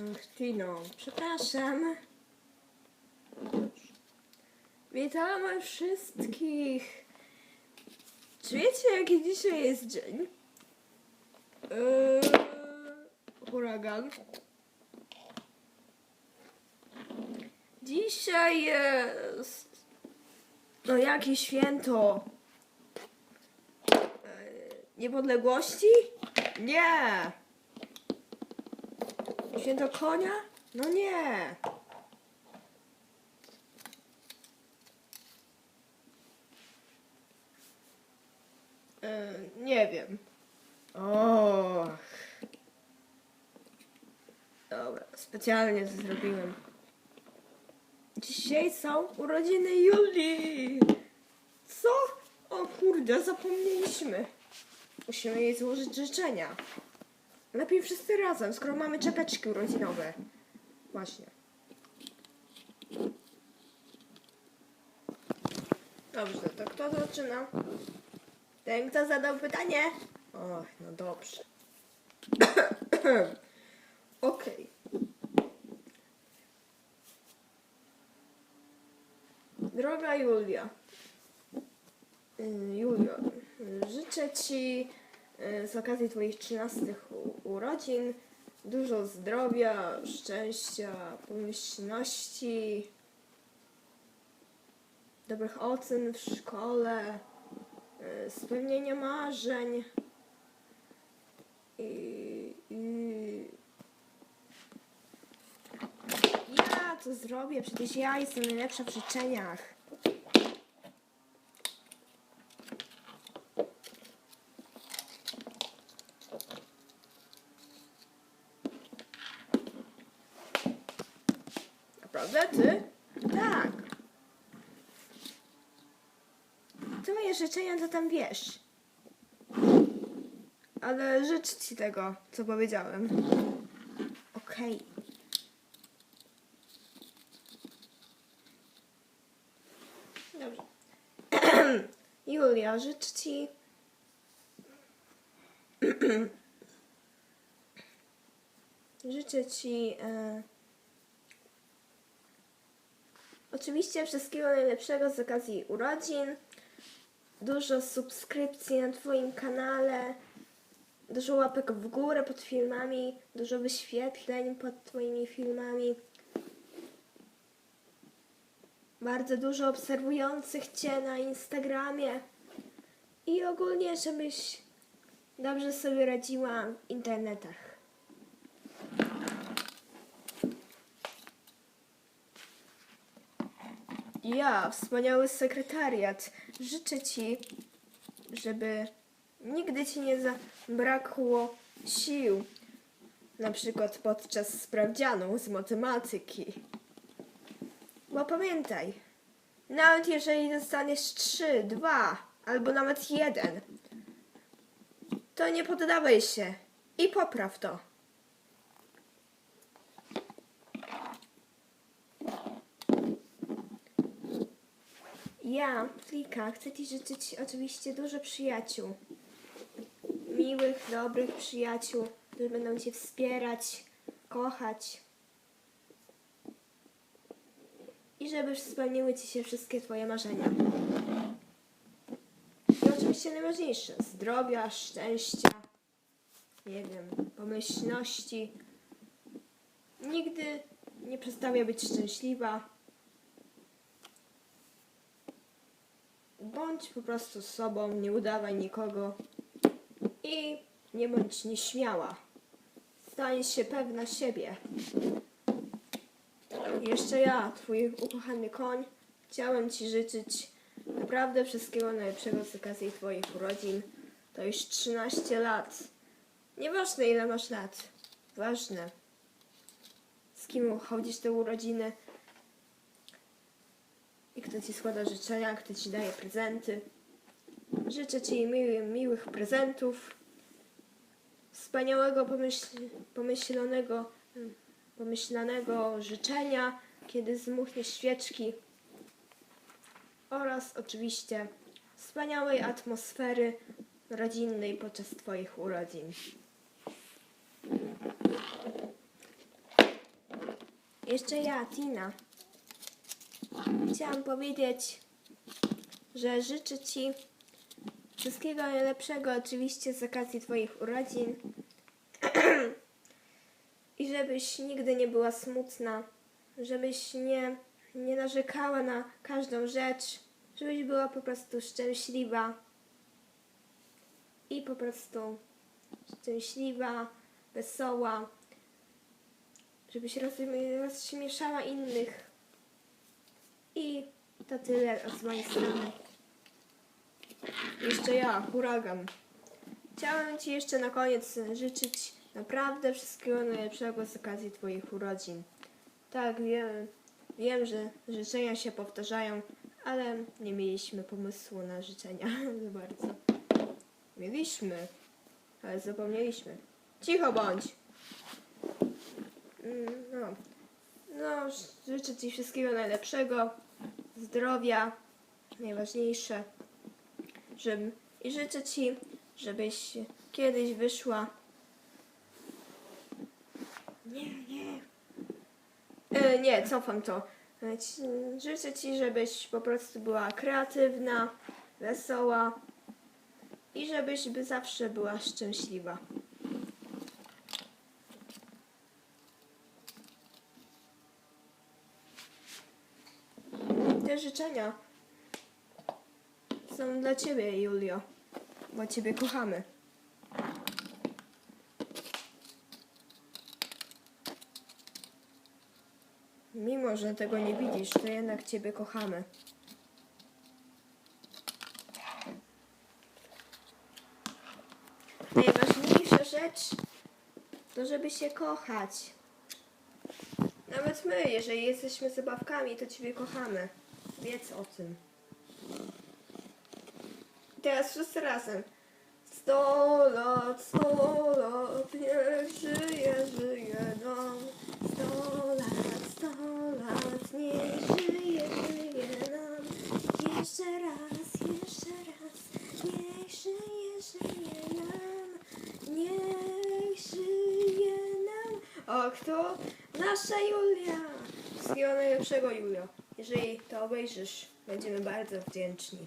Ach, Tino, przepraszam. Witamy wszystkich. Czy wiecie, jaki dzisiaj jest dzień? Eee, huragan. Dzisiaj jest. No, jakie święto? Eee, niepodległości? Nie! Święto konia? No nie. E, nie wiem. O. Dobra, specjalnie to zrobiłem. Dzisiaj są urodziny Julii. Co? O kurde, zapomnieliśmy. Musimy jej złożyć życzenia. Lepiej wszyscy razem, skoro mamy czapeczki urodzinowe. Właśnie. Dobrze, to kto zaczyna? Ten, kto zadał pytanie? Och, no dobrze. Okej. Droga Julia. Y, Julio, życzę Ci z okazji Twoich 13 u- urodzin dużo zdrowia, szczęścia, pomyślności, dobrych ocen w szkole, y, spełnienia marzeń i, i ja to zrobię, przecież ja jestem najlepsza w życzeniach. Naprawdę ty? Tak. Ty moje życzenia to tam wiesz. Ale życz ci tego, co powiedziałem. Okej. Dobrze. Julia, życz ci... Życzę ci... E... Oczywiście wszystkiego najlepszego z okazji urodzin. Dużo subskrypcji na Twoim kanale. Dużo łapek w górę pod filmami. Dużo wyświetleń pod Twoimi filmami. Bardzo dużo obserwujących Cię na Instagramie. I ogólnie, żebyś dobrze sobie radziła w internetach. Ja, wspaniały sekretariat, życzę Ci, żeby nigdy Ci nie zabrakło sił, na przykład podczas sprawdzianu z matematyki. Bo pamiętaj, nawet jeżeli dostaniesz 3, 2 albo nawet 1, to nie poddawaj się i popraw to. Ja, Flika, chcę Ci życzyć oczywiście dużo przyjaciół. Miłych, dobrych przyjaciół, którzy będą Cię wspierać, kochać. I żeby spełniły Ci się wszystkie Twoje marzenia. I oczywiście najważniejsze, zdrowia, szczęścia, nie wiem, pomyślności. Nigdy nie przestawia być szczęśliwa. Bądź po prostu sobą, nie udawaj nikogo i nie bądź nieśmiała. Stań się pewna siebie. Jeszcze ja, twój ukochany koń, chciałem ci życzyć naprawdę wszystkiego najlepszego z okazji twoich urodzin. To już 13 lat. Nieważne ile masz lat. Ważne. Z kim chodzisz te urodziny kto ci składa życzenia, kto ci daje prezenty. Życzę ci miły, miłych prezentów, wspaniałego pomyśl, pomyślonego, pomyślanego życzenia, kiedy zmuchnie świeczki oraz oczywiście wspaniałej atmosfery rodzinnej podczas Twoich urodzin. jeszcze ja, Tina. Chciałam powiedzieć, że życzę Ci wszystkiego najlepszego, oczywiście z okazji Twoich urodzin. I żebyś nigdy nie była smutna, żebyś nie, nie narzekała na każdą rzecz, żebyś była po prostu szczęśliwa i po prostu szczęśliwa, wesoła, żebyś rozśmieszała innych. I to tyle z mojej strony. Jeszcze ja, huragan. Chciałem Ci jeszcze na koniec życzyć naprawdę wszystkiego najlepszego z okazji Twoich urodzin. Tak, wiem, wiem, że życzenia się powtarzają, ale nie mieliśmy pomysłu na życzenia za bardzo. Mieliśmy, ale zapomnieliśmy. Cicho bądź! Mm, No, no życzę Ci wszystkiego najlepszego, zdrowia, najważniejsze. Żeby, I życzę Ci, żebyś kiedyś wyszła. Nie, nie. E, nie, cofam to. Życzę Ci, żebyś po prostu była kreatywna, wesoła i żebyś by zawsze była szczęśliwa. Te życzenia są dla Ciebie, Julio, bo Ciebie kochamy. Mimo, że tego nie widzisz, to jednak Ciebie kochamy. Najważniejsza rzecz to, żeby się kochać. Nawet my, jeżeli jesteśmy zabawkami, to Ciebie kochamy. Wiedz o tym. Teraz wszyscy razem. Sto lat, sto lat, niech żyje, żyje nam. Sto lat, sto lat, niech żyje, żyje nam. Jeszcze raz, jeszcze raz, niech żyje, żyje nam. Niech żyje nam. O, kto? Nasza Julia. Wszystkiego najlepszego, Julio. Jeżeli to obejrzysz, będziemy bardzo wdzięczni.